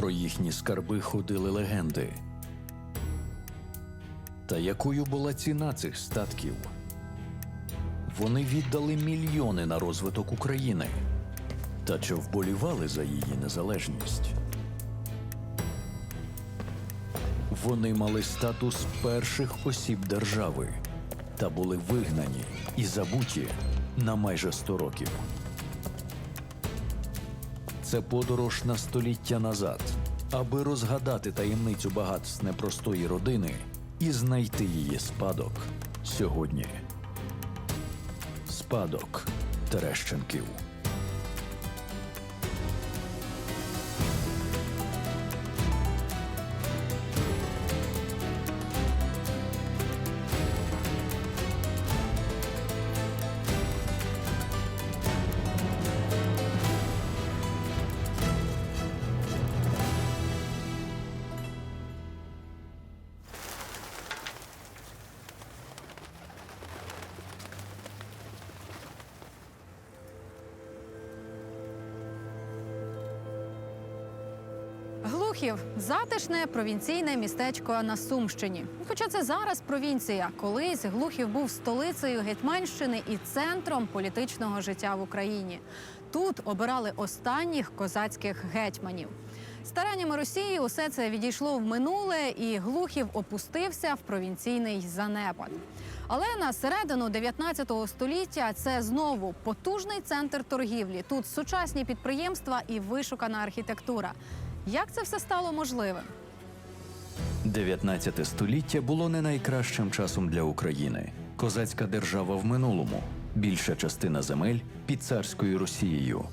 Про їхні скарби ходили легенди. Та якою була ціна цих статків? Вони віддали мільйони на розвиток України. Та чи вболівали за її незалежність? Вони мали статус перших осіб держави та були вигнані і забуті на майже 100 років. Це подорож на століття назад, аби розгадати таємницю багатств непростої родини і знайти її спадок сьогодні. Спадок Терещенків. Глухів затишне провінційне містечко на Сумщині. Хоча це зараз провінція, колись Глухів був столицею Гетьманщини і центром політичного життя в Україні. Тут обирали останніх козацьких гетьманів. Стараннями Росії усе це відійшло в минуле, і Глухів опустився в провінційний занепад. Але на середину 19 століття це знову потужний центр торгівлі. Тут сучасні підприємства і вишукана архітектура. Як це все стало можливим? 19 століття було не найкращим часом для України. Козацька держава в минулому, більша частина земель під царською Росією.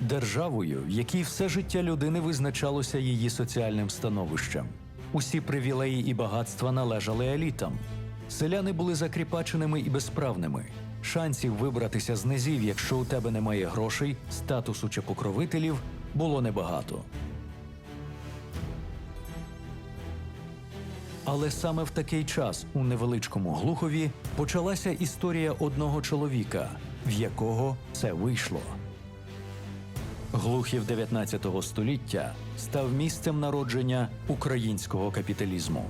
Державою, якій все життя людини визначалося її соціальним становищем. Усі привілеї і багатства належали елітам. Селяни були закріпаченими і безправними. Шансів вибратися з низів, якщо у тебе немає грошей, статусу чи покровителів, було небагато. Але саме в такий час у невеличкому Глухові почалася історія одного чоловіка, в якого це вийшло. Глухів 19 століття став місцем народження українського капіталізму.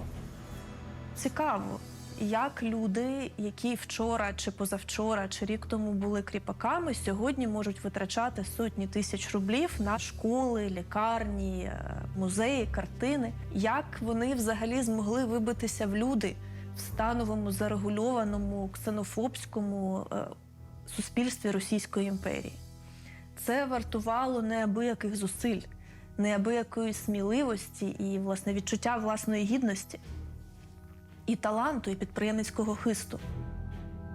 Цікаво, як люди, які вчора чи позавчора, чи рік тому були кріпаками, сьогодні можуть витрачати сотні тисяч рублів на школи, лікарні, е, музеї, картини. Як вони взагалі змогли вибитися в люди в становому зарегульованому ксенофобському е, суспільстві Російської імперії? Це вартувало неабияких зусиль, неабиякої сміливості і власне відчуття власної гідності і таланту, і підприємницького хисту.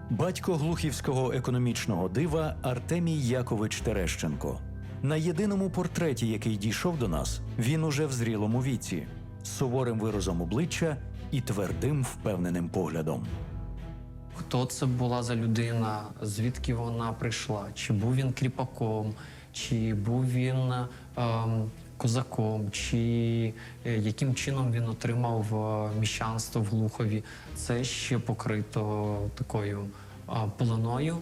Батько глухівського економічного дива Артемій Якович Терещенко. На єдиному портреті, який дійшов до нас, він уже в зрілому віці, з суворим виразом обличчя і твердим впевненим поглядом. Хто це була за людина, звідки вона прийшла? Чи був він кріпаком, чи був він ем, козаком, чи е, яким чином він отримав е, міщанство в Глухові? Це ще покрито такою е.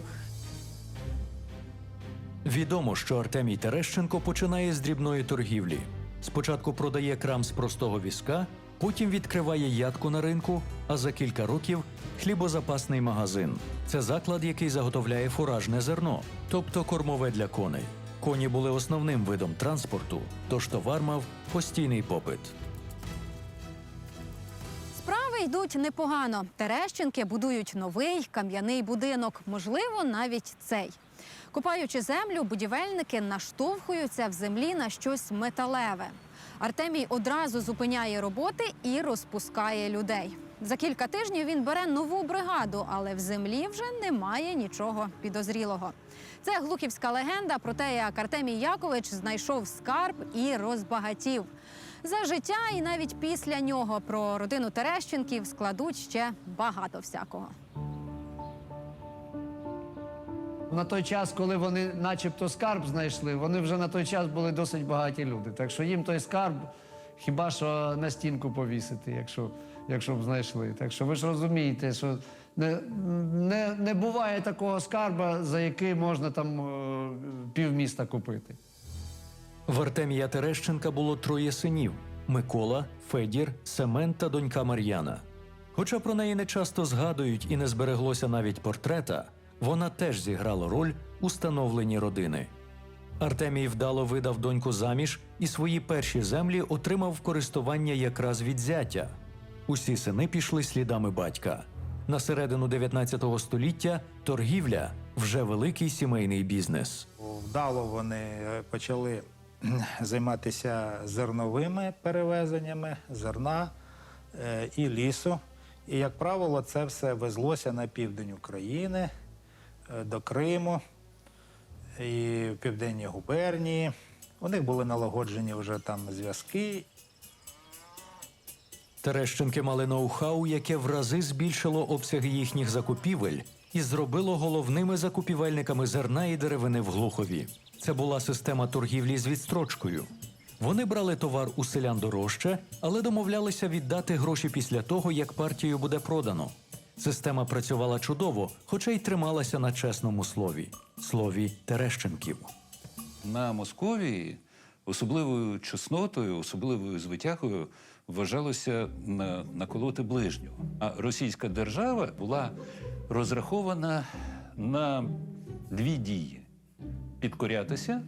Відомо, що Артемій Терещенко починає з дрібної торгівлі. Спочатку продає крам з простого візка, потім відкриває ядку на ринку, а за кілька років хлібозапасний магазин. Це заклад, який заготовляє фуражне зерно, тобто кормове для коней. Коні були основним видом транспорту, тож товар мав постійний попит. Справи йдуть непогано. Терещенки будують новий кам'яний будинок, можливо, навіть цей. Купаючи землю, будівельники наштовхуються в землі на щось металеве. Артемій одразу зупиняє роботи і розпускає людей. За кілька тижнів він бере нову бригаду, але в землі вже немає нічого підозрілого. Це глухівська легенда про те, як Артемій Якович знайшов скарб і розбагатів. За життя і навіть після нього про родину Терещенків складуть ще багато всякого. На той час, коли вони начебто скарб знайшли, вони вже на той час були досить багаті люди. Так що їм той скарб хіба що на стінку повісити, якщо, якщо б знайшли. Так що ви ж розумієте, що не, не, не буває такого скарба, за який можна там е, півміста купити. В Артемія Терещенка було троє синів: Микола, Федір, Семен та донька Мар'яна. Хоча про неї не часто згадують і не збереглося навіть портрета, вона теж зіграла роль у становленні родини. Артемій вдало видав доньку заміж і свої перші землі отримав в користування якраз від зятя. Усі сини пішли слідами батька. На середину 19 століття торгівля вже великий сімейний бізнес. Вдало вони е, почали займатися зерновими перевезеннями зерна е, і лісу. І, як правило, це все везлося на південь України, е, до Криму і в південні губернії. У них були налагоджені вже там зв'язки, Терещенки мали ноу-хау, яке в рази збільшило обсяги їхніх закупівель і зробило головними закупівельниками зерна і деревини в Глухові. Це була система торгівлі з відстрочкою. Вони брали товар у селян дорожче, але домовлялися віддати гроші після того, як партію буде продано. Система працювала чудово, хоча й трималася на чесному слові слові Терещенків. На Московії особливою чеснотою, особливою звитягою вважалося на- наколоти ближнього. А російська держава була розрахована на дві дії: підкорятися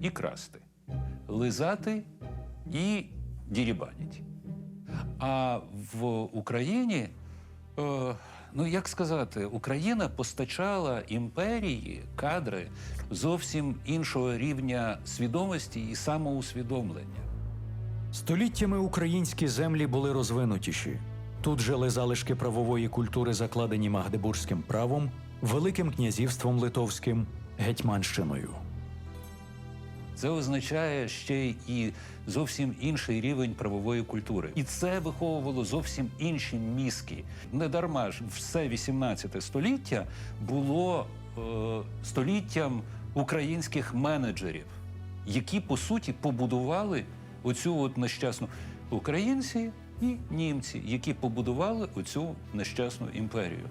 і красти, лизати і дірібанити. А в Україні, ну як сказати, Україна постачала імперії кадри зовсім іншого рівня свідомості і самоусвідомлення. Століттями українські землі були розвинутіші. Тут жили залишки правової культури, закладені Магдебурзьким правом, Великим князівством Литовським, Гетьманщиною. Це означає ще і зовсім інший рівень правової культури. І це виховувало зовсім інші мізки. Недарма ж все 18 століття було е, століттям українських менеджерів, які по суті побудували оцю от нещасну українці і німці, які побудували оцю нещасну імперію.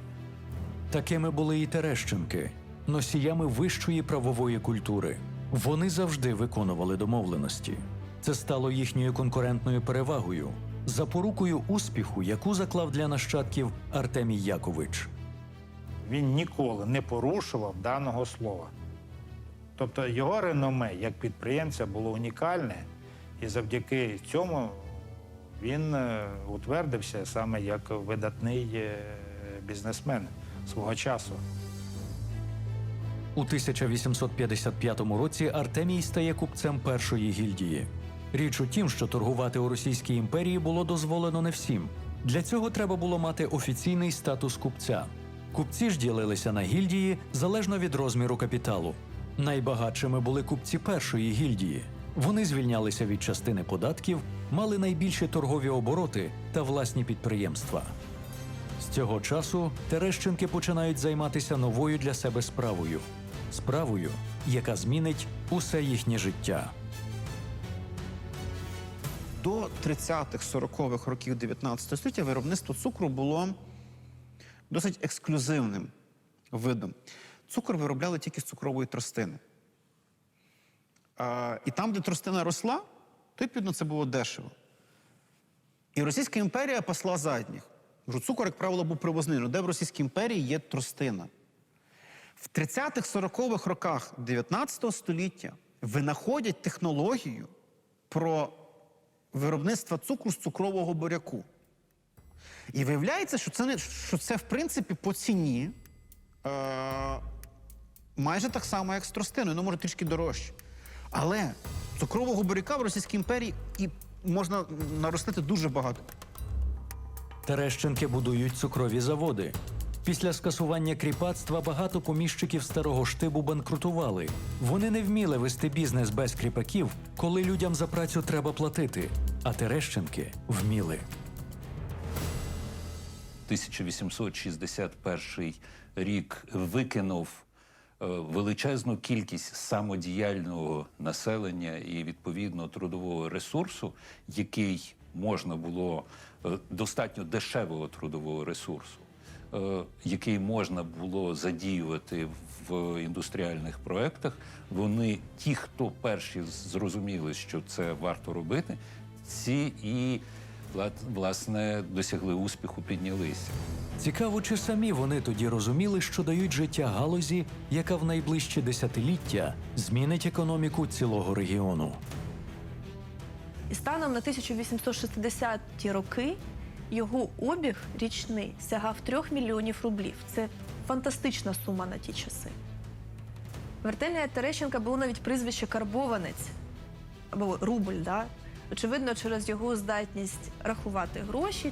Такими були і Терещенки, носіями вищої правової культури. Вони завжди виконували домовленості. Це стало їхньою конкурентною перевагою, запорукою успіху, яку заклав для нащадків Артемій Якович. він ніколи не порушував даного слова. Тобто його реноме як підприємця було унікальне, і завдяки цьому він е, утвердився саме як видатний е, бізнесмен свого часу. У 1855 році Артемій стає купцем першої гільдії. Річ у тім, що торгувати у Російській імперії було дозволено не всім. Для цього треба було мати офіційний статус купця. Купці ж ділилися на гільдії залежно від розміру капіталу. Найбагатшими були купці першої гільдії. Вони звільнялися від частини податків, мали найбільші торгові обороти та власні підприємства. З цього часу Терещенки починають займатися новою для себе справою справою, яка змінить усе їхнє життя. До 30-х, 40-х років 19 століття виробництво цукру було досить ексклюзивним видом. Цукор виробляли тільки з цукрової тростини. А, і там, де тростина росла, то відповідно це було дешево. І Російська імперія пасла задніх. Цукор, як правило, був привозний. Де в Російській імперії є тростина? В 30-х, 40-х роках 19 століття винаходять технологію про виробництва цукру з цукрового буряку. І виявляється, що це, не, що це в принципі, по ціні е, майже так само, як з тростиною, ну, може, трішки дорожче. Але цукрового буряка в Російській імперії і можна наростити дуже багато. Терещенки будують цукрові заводи. Після скасування кріпацтва багато поміщиків старого штибу банкрутували. Вони не вміли вести бізнес без кріпаків, коли людям за працю треба платити. А Терещенки вміли. 1861 рік викинув е, величезну кількість самодіяльного населення і відповідно трудового ресурсу, який можна було е, достатньо дешевого трудового ресурсу який можна було задіювати в індустріальних проєктах, вони, ті, хто перші зрозуміли, що це варто робити, ці і власне досягли успіху, піднялися. Цікаво, чи самі вони тоді розуміли, що дають життя галузі, яка в найближчі десятиліття змінить економіку цілого регіону. І станом на 1860-ті роки його обіг річний сягав 3 мільйонів рублів. Це фантастична сума на ті часи. В Артемія Терещенка було навіть прізвище Карбованець або рубль. Да? Очевидно, через його здатність рахувати гроші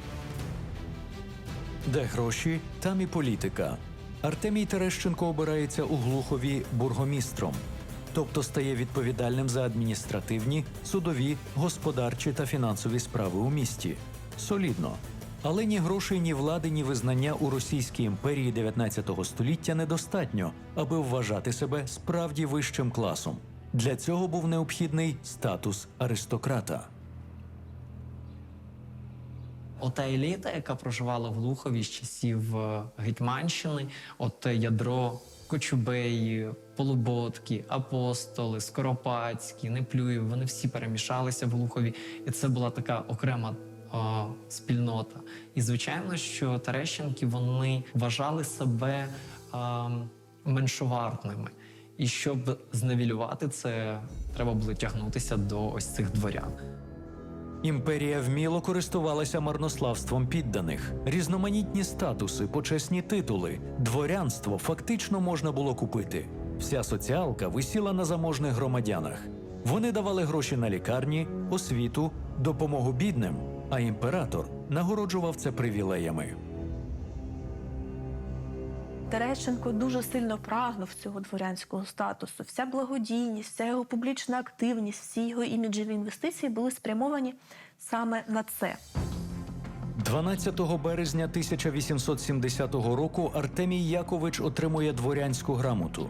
Де гроші, там і політика. Артемій Терещенко обирається у Глухові бургомістром, тобто стає відповідальним за адміністративні, судові, господарчі та фінансові справи у місті. Солідно. Але ні грошей, ні влади, ні визнання у Російській імперії 19 століття недостатньо, аби вважати себе справді вищим класом. Для цього був необхідний статус аристократа. Ота еліта, яка проживала в Глухові з часів е, Гетьманщини, от ядро Кочубеї, Полуботки, Апостоли, Скоропадські, Неплюєв, вони всі перемішалися в Глухові, і це була така окрема е, спільнота. І звичайно, що Терещенки вони вважали себе е, меншовартними. І щоб зневілювати це, треба було тягнутися до ось цих дворян. Імперія вміло користувалася марнославством підданих, різноманітні статуси, почесні титули, дворянство фактично можна було купити. Вся соціалка висіла на заможних громадянах. Вони давали гроші на лікарні, освіту, допомогу бідним, а імператор нагороджував це привілеями. Терещенко дуже сильно прагнув цього дворянського статусу. Вся благодійність, вся його публічна активність, всі його іміджеві інвестиції були спрямовані саме на це. 12 березня 1870 року Артемій Якович отримує дворянську грамоту.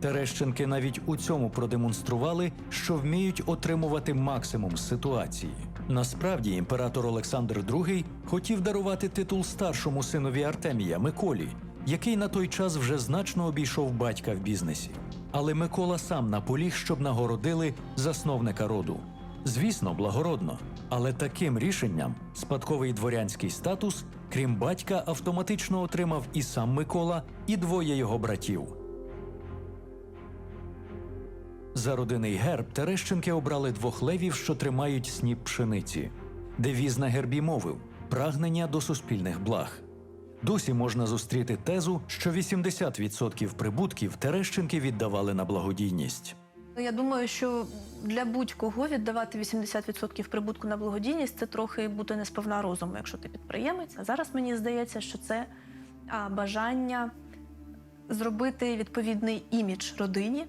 Терещенки навіть у цьому продемонстрували, що вміють отримувати максимум з ситуації. Насправді імператор Олександр II хотів дарувати титул старшому синові Артемія Миколі, який на той час вже значно обійшов батька в бізнесі. Але Микола сам наполіг, щоб нагородили засновника роду. Звісно, благородно, але таким рішенням спадковий дворянський статус, крім батька, автоматично отримав і сам Микола, і двоє його братів. За родинний герб Терещенки обрали двох левів, що тримають сніп пшениці. Девіз на гербі мовив прагнення до суспільних благ. Досі можна зустріти тезу, що 80% прибутків Терещенки віддавали на благодійність. Ну, Я думаю, що для будь-кого віддавати 80% прибутку на благодійність це трохи бути несповна розуму, якщо ти підприємець. А зараз мені здається, що це бажання зробити відповідний імідж родині,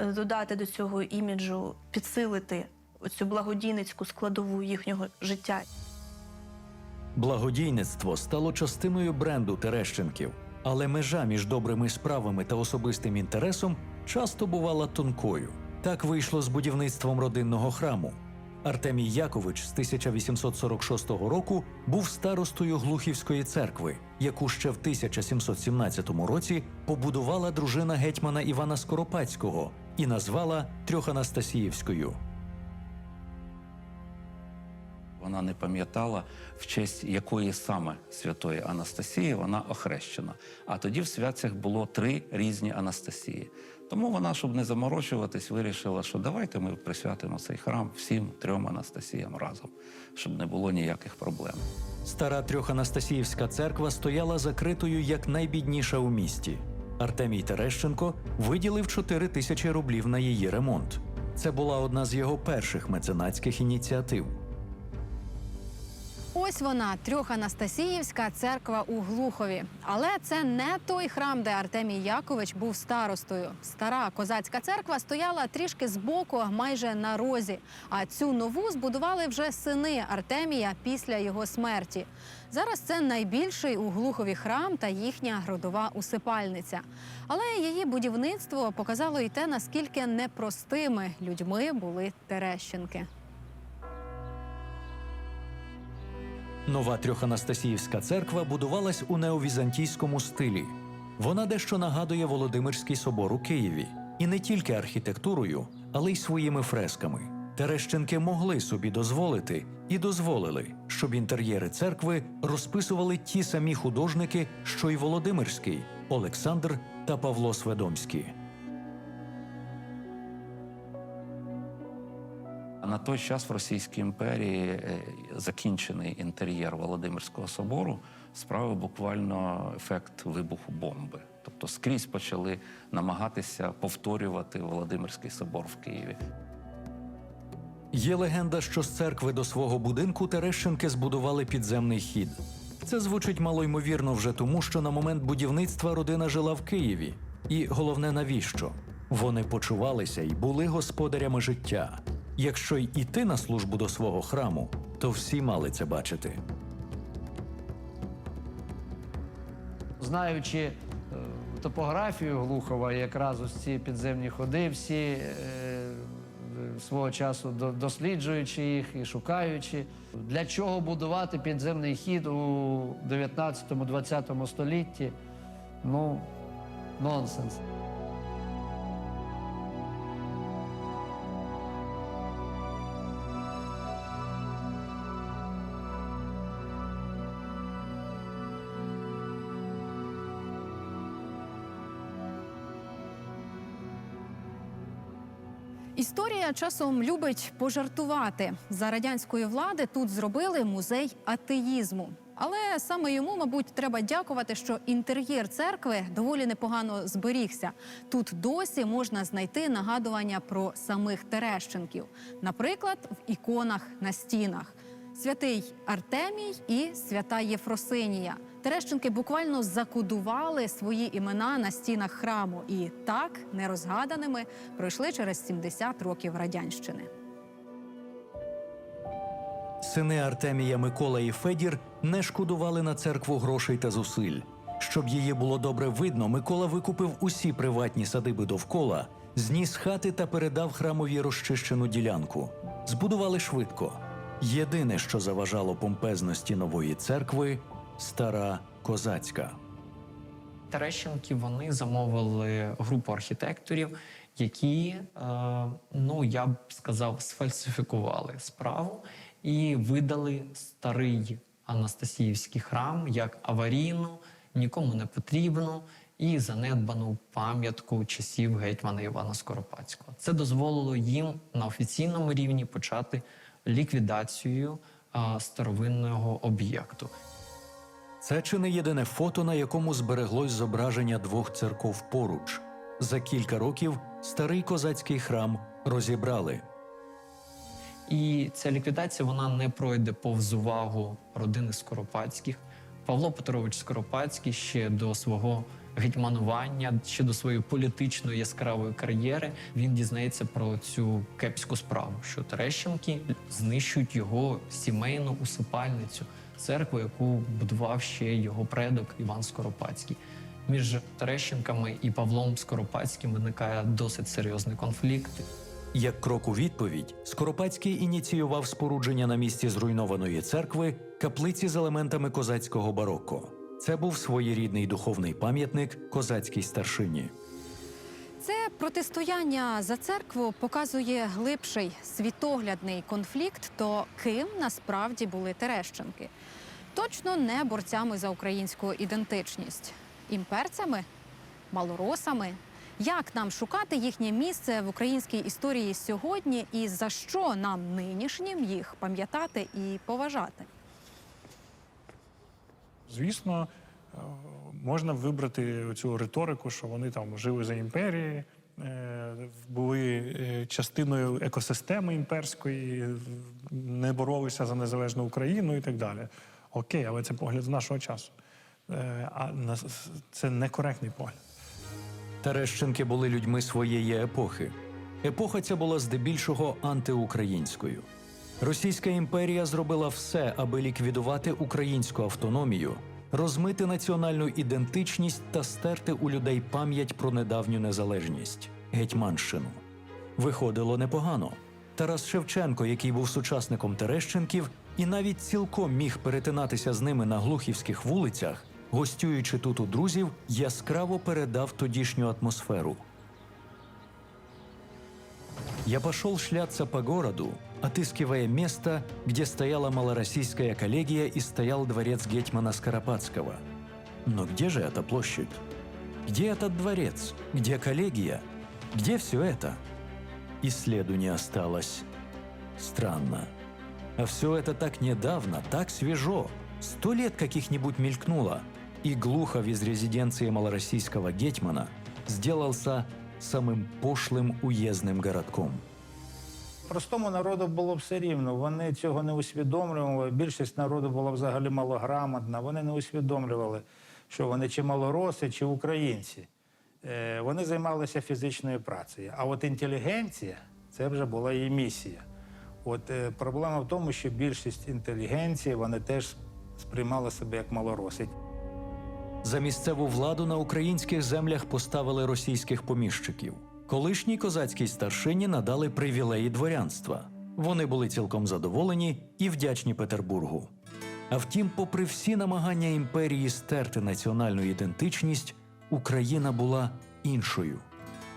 додати до цього іміджу, підсилити оцю благодійницьку складову їхнього життя. Благодійництво стало частиною бренду Терещенків, але межа між добрими справами та особистим інтересом часто бувала тонкою. Так вийшло з будівництвом родинного храму. Артемій Якович з 1846 року був старостою Глухівської церкви, яку ще в 1717 році побудувала дружина гетьмана Івана Скоропадського і назвала Трьоханастасіївською. Вона не пам'ятала, в честь якої саме святої Анастасії вона охрещена. А тоді в святцях було три різні Анастасії. Тому вона, щоб не заморочуватись, вирішила, що давайте ми присвятимо цей храм всім трьом Анастасіям разом, щоб не було ніяких проблем. Стара Трьоханастасіївська церква стояла закритою як найбідніша у місті. Артемій Терещенко виділив 4 тисячі рублів на її ремонт. Це була одна з його перших меценатських ініціатив. Ось вона, трьоханастасіївська церква у Глухові. Але це не той храм, де Артемій Якович був старостою. Стара козацька церква стояла трішки збоку, майже на розі. А цю нову збудували вже сини Артемія після його смерті. Зараз це найбільший у Глухові храм та їхня родова усипальниця. Але її будівництво показало й те, наскільки непростими людьми були Терещенки. Нова трьоханастасіївська церква будувалась у неовізантійському стилі. Вона дещо нагадує Володимирський собор у Києві, і не тільки архітектурою, але й своїми фресками. Терещенки могли собі дозволити і дозволили, щоб інтер'єри церкви розписували ті самі художники, що й Володимирський, Олександр та Павло Сведомський. На той час в Російській імперії е, закінчений інтер'єр Володимирського собору справив буквально ефект вибуху бомби. Тобто скрізь почали намагатися повторювати Володимирський собор в Києві. Є легенда, що з церкви до свого будинку Терещенки збудували підземний хід. Це звучить малоймовірно вже тому, що на момент будівництва родина жила в Києві. І головне, навіщо? Вони почувалися і були господарями життя. Якщо й іти на службу до свого храму, то всі мали це бачити. Знаючи е, топографію Глухова, якраз ось ці підземні ходи, всі е, свого часу досліджуючи їх і шукаючи, для чого будувати підземний хід у 19-20 столітті, ну, нонсенс. Історія часом любить пожартувати. За радянської влади тут зробили музей атеїзму. Але саме йому, мабуть, треба дякувати, що інтер'єр церкви доволі непогано зберігся. Тут досі можна знайти нагадування про самих Терещенків, наприклад, в іконах на стінах. Святий Артемій і свята Єфросинія. Терещенки буквально закодували свої імена на стінах храму і так нерозгаданими пройшли через 70 років радянщини. Сини Артемія Микола і Федір не шкодували на церкву грошей та зусиль. Щоб її було добре видно, Микола викупив усі приватні садиби довкола, зніс хати та передав храмові розчищену ділянку. Збудували швидко. Єдине, що заважало помпезності нової церкви стара козацька. Терещенки вони замовили групу архітекторів, які, е, ну я б сказав, сфальсифікували справу і видали старий Анастасіївський храм як аварійну, нікому не потрібну і занедбану пам'ятку часів гетьмана Івана Скоропадського. Це дозволило їм на офіційному рівні почати ліквідацію е, старовинного об'єкту. Це чи не єдине фото, на якому збереглось зображення двох церков поруч. За кілька років старий козацький храм розібрали. І ця ліквідація вона не пройде повз увагу родини Скоропадських. Павло Петрович Скоропадський ще до свого гетьманування, ще до своєї політичної яскравої кар'єри, він дізнається про цю кепську справу, що Терещенки знищують його сімейну усипальницю, церкву, яку будував ще його предок Іван Скоропадський. Між Терещенками і Павлом Скоропадським виникає досить серйозний конфлікт. Як крок у відповідь, Скоропадський ініціював спорудження на місці зруйнованої церкви каплиці з елементами козацького бароко. Це був своєрідний духовний пам'ятник козацькій старшині. Це протистояння за церкву показує глибший світоглядний конфлікт. То ким насправді були Терещенки? Точно не борцями за українську ідентичність, імперцями, малоросами. Як нам шукати їхнє місце в українській історії сьогодні, і за що нам нинішнім їх пам'ятати і поважати? Звісно, можна вибрати цю риторику, що вони там жили за імперії, е, були е, частиною екосистеми імперської, не боролися за незалежну Україну і так далі. Окей, але це погляд з нашого часу. Е, А це некоректний погляд. Терещенки були людьми своєї епохи. Епоха ця була здебільшого антиукраїнською. Російська імперія зробила все, аби ліквідувати українську автономію, розмити національну ідентичність та стерти у людей пам'ять про недавню незалежність гетьманщину. Виходило непогано. Тарас Шевченко, який був сучасником Терещенків, і навіть цілком міг перетинатися з ними на глухівських вулицях, гостюючи тут у друзів, яскраво передав тодішню атмосферу. Я пошел шляться по городу, отыскивая место, где стояла малороссийская коллегия и стоял дворец Гетьмана Скоропадского. Но где же эта площадь? Где этот дворец? Где коллегия? Где все это? И следу не осталось. Странно. А все это так недавно, так свежо. Сто лет каких-нибудь мелькнуло. И Глухов из резиденции малороссийского гетьмана сделался самым пошлым уездным городком. Простому народу було все рівно. Вони цього не усвідомлювали. Більшість народу була взагалі малограмотна. Вони не усвідомлювали, що вони чи малороси, чи українці. Е, Вони займалися фізичною працею. А от інтелігенція це вже була її місія. От е, проблема в тому, що більшість інтелігенції вони теж сприймали себе як малороси. За місцеву владу на українських землях поставили російських поміщиків. Колишній козацькій старшині надали привілеї дворянства. Вони були цілком задоволені і вдячні Петербургу. А втім, попри всі намагання імперії стерти національну ідентичність, Україна була іншою.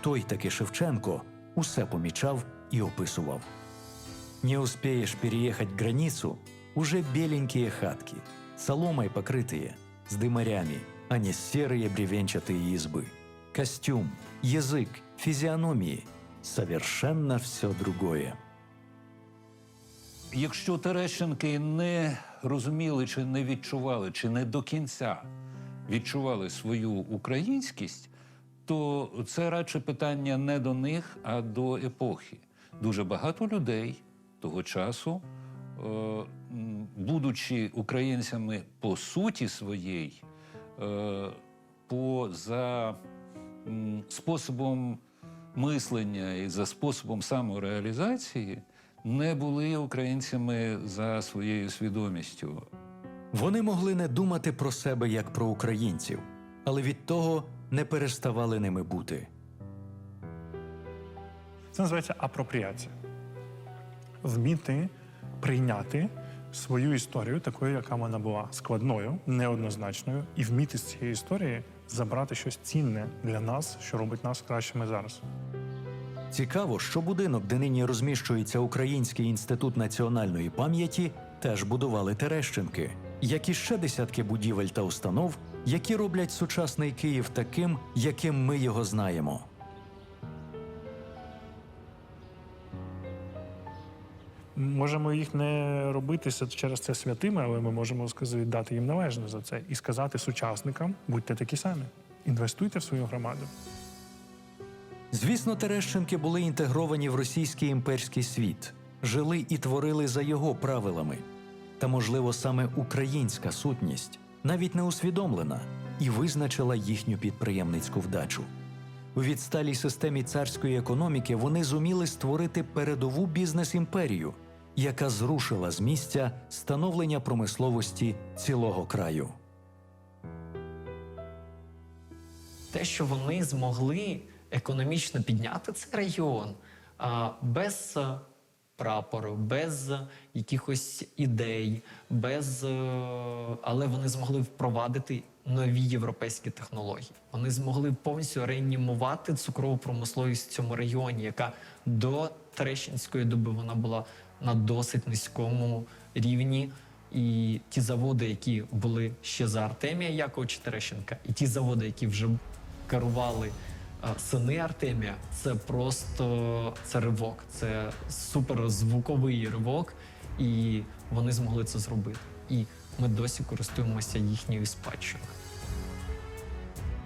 Той таки Шевченко усе помічав і описував. Не успеешь переехать границу, уже беленькие хатки, соломой покрытые, с дымарями, а не серые бревенчатые избы. Костюм, язык, физиономии – совершенно все другое. Якщо Терещенки не розуміли, чи не відчували, чи не до кінця відчували свою українськість, то це радше питання не до них, а до епохи. Дуже багато людей того часу, е, будучи українцями по суті своїй, е, по за м, способом мислення і за способом самореалізації, не були українцями за своєю свідомістю. Вони могли не думати про себе як про українців, але від того не переставали ними бути. Це називається апропріація. Вміти прийняти свою історію такою, яка вона була складною, неоднозначною, і вміти з цієї історії забрати щось цінне для нас, що робить нас кращими зараз. Цікаво, що будинок, де нині розміщується Український інститут національної пам'яті, теж будували Терещенки, як і ще десятки будівель та установ, які роблять сучасний Київ таким, яким ми його знаємо. Можемо їх не робити через це святими, але ми можемо сказати, дати їм належне за це і сказати сучасникам: будьте такі самі, інвестуйте в свою громаду. Звісно, Терещенки були інтегровані в російський імперський світ, жили і творили за його правилами. Та, можливо, саме українська сутність, навіть не усвідомлена, і визначила їхню підприємницьку вдачу. У відсталій системі царської економіки вони зуміли створити передову бізнес-імперію, яка зрушила з місця становлення промисловості цілого краю. те, що вони змогли економічно підняти цей регіон без е, прапору, без е, якихось ідей, без, е, але вони змогли впровадити нові європейські технології. Вони змогли повністю реанімувати цукрову промисловість в цьому регіоні, яка до Терещинської доби вона була на досить низькому рівні. І ті заводи, які були ще за Артемія Яковича Терещенка, і ті заводи, які вже керували е, сини Артемія, це просто це ривок, це суперзвуковий ривок, і вони змогли це зробити. І ми досі користуємося їхньою спадщиною.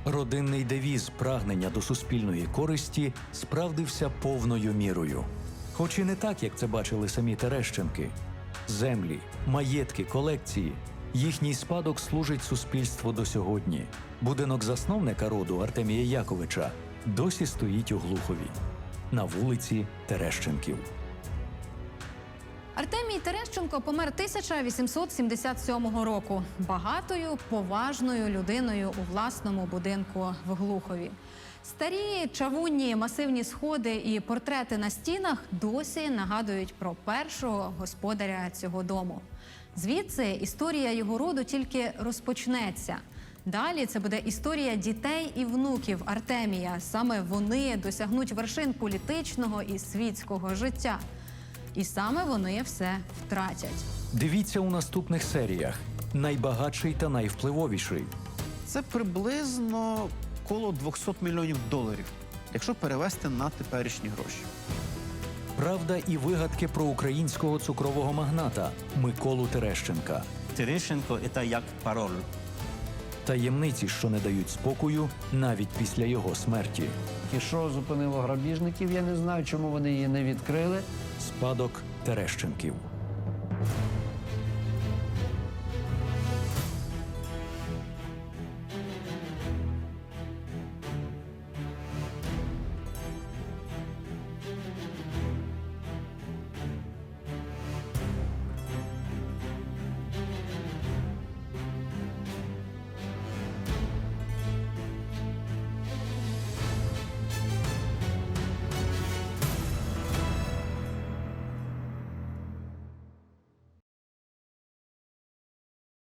Родинний девіз прагнення до суспільної користі справдився повною мірою. Хоч і не так, як це бачили самі Терещенки. Землі, маєтки, колекції. Їхній спадок служить суспільству до сьогодні. Будинок засновника роду Артемія Яковича досі стоїть у Глухові на вулиці Терещенків. Артемій Терещенко помер 1877 року багатою, поважною людиною у власному будинку в Глухові. Старі чавунні масивні сходи і портрети на стінах досі нагадують про першого господаря цього дому. Звідси історія його роду тільки розпочнеться. Далі це буде історія дітей і внуків Артемія. Саме вони досягнуть вершин політичного і світського життя. І саме вони все втратять. Дивіться у наступних серіях: найбагатший та найвпливовіший. Це приблизно коло 200 мільйонів доларів, якщо перевести на теперішні гроші. Правда і вигадки про українського цукрового магната Миколу Терещенка. Терещенко – это як пароль. Таємниці, що не дають спокою навіть після його смерті. І що зупинило грабіжників, я не знаю, чому вони її не відкрили. Спадок Терещенків.